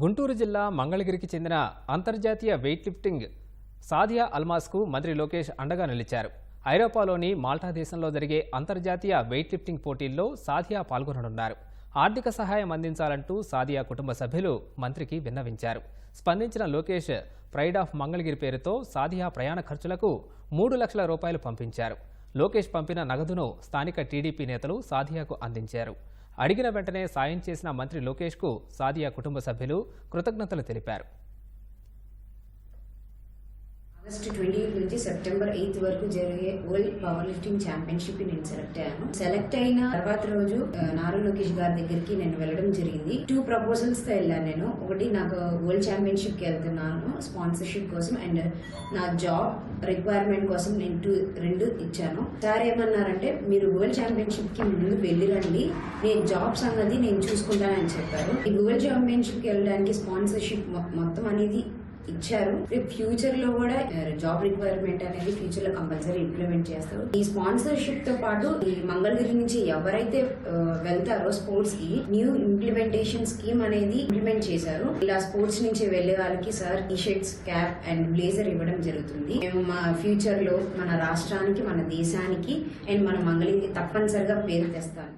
గుంటూరు జిల్లా మంగళగిరికి చెందిన అంతర్జాతీయ వెయిట్ లిఫ్టింగ్ సాదియా అల్మాస్కు మంత్రి లోకేష్ అండగా నిలిచారు. ఐరోపాలోని మాల్టా దేశంలో జరిగే అంతర్జాతీయ వెయిట్ లిఫ్టింగ్ పోటీల్లో సాదియా పాల్గొననున్నారు. ఆర్థిక సహాయం అందించాలంటూ సాదియా కుటుంబ సభ్యులు మంత్రికి విన్నవించారు. స్పందించిన లోకేష్ ప్రైడ్ ఆఫ్ మంగళగిరి పేరుతో సాదియా ప్రయాణ ఖర్చులకు మూడు లక్షల రూపాయలు పంపించారు. లోకేష్ పంపిన నగదును స్థానిక టీడీపీ నేతలు సాదియాకు అందించారు. అడిగిన వెంటనే సాయం చేసిన మంత్రి లోకేష్కు సాదియా కుటుంబ సభ్యులు కృతజ్ఞతలు తెలిపారు. ఆగస్టు ట్వంటీ నుంచి సెప్టెంబర్ ఎయిత్ వరకు జరిగే వరల్డ్ పవర్ లిఫ్టింగ్ ఛాంపియన్షిప్ నేను సెలెక్ట్ అయ్యాను. సెలెక్ట్ అయిన తర్వాత రోజు నారా లోకేష్ గారి దగ్గరికి నేను వెళ్ళడం జరిగింది. టూ ప్రపోజల్స్తో వెళ్ళాను నేను. ఒకటి నాకు వరల్డ్ ఛాంపియన్షిప్కి వెళ్తున్నాను స్పాన్సర్షిప్ కోసం అండ్ నా జాబ్ రిక్వైర్మెంట్ కోసం నేను టూ రెండు ఇచ్చాను. సార్ ఏమన్నారంటే మీరు వరల్డ్ ఛాంపియన్షిప్కి ముందు వెళ్ళిరండి నేను జాబ్ సంగతి నేను చూసుకుంటానని చెప్పారు. ఈ వరల్డ్ ఛాంపియన్షిప్కి వెళ్ళడానికి స్పాన్సర్షిప్ మొత్తం అనేది ఇచ్చారు. రేపు ఫ్యూచర్లో కూడా జాబ్ రిక్వైర్మెంట్ అనేది ఫ్యూచర్లో కంపల్సరీ ఇంప్లిమెంట్ చేస్తారు. ఈ స్పాన్సర్షిప్తో పాటు ఈ మంగళగిరి నుంచి ఎవరైతే వెళ్తారో స్పోర్ట్స్కి న్యూ ఇంప్లిమెంటేషన్ స్కీమ్ అనేది ఇంప్లిమెంట్ చేశారు. ఇలా స్పోర్ట్స్ నుంచి వెళ్ళే వాళ్ళకి sir T shirts cap and blazer ఇవ్వడం జరుగుతుంది. మేము మా ఫ్యూచర్లో మన రాష్ట్రానికి మన దేశానికి అండ్ మన మంగళగిరి తప్పనిసరిగా పేరు తెస్తాను.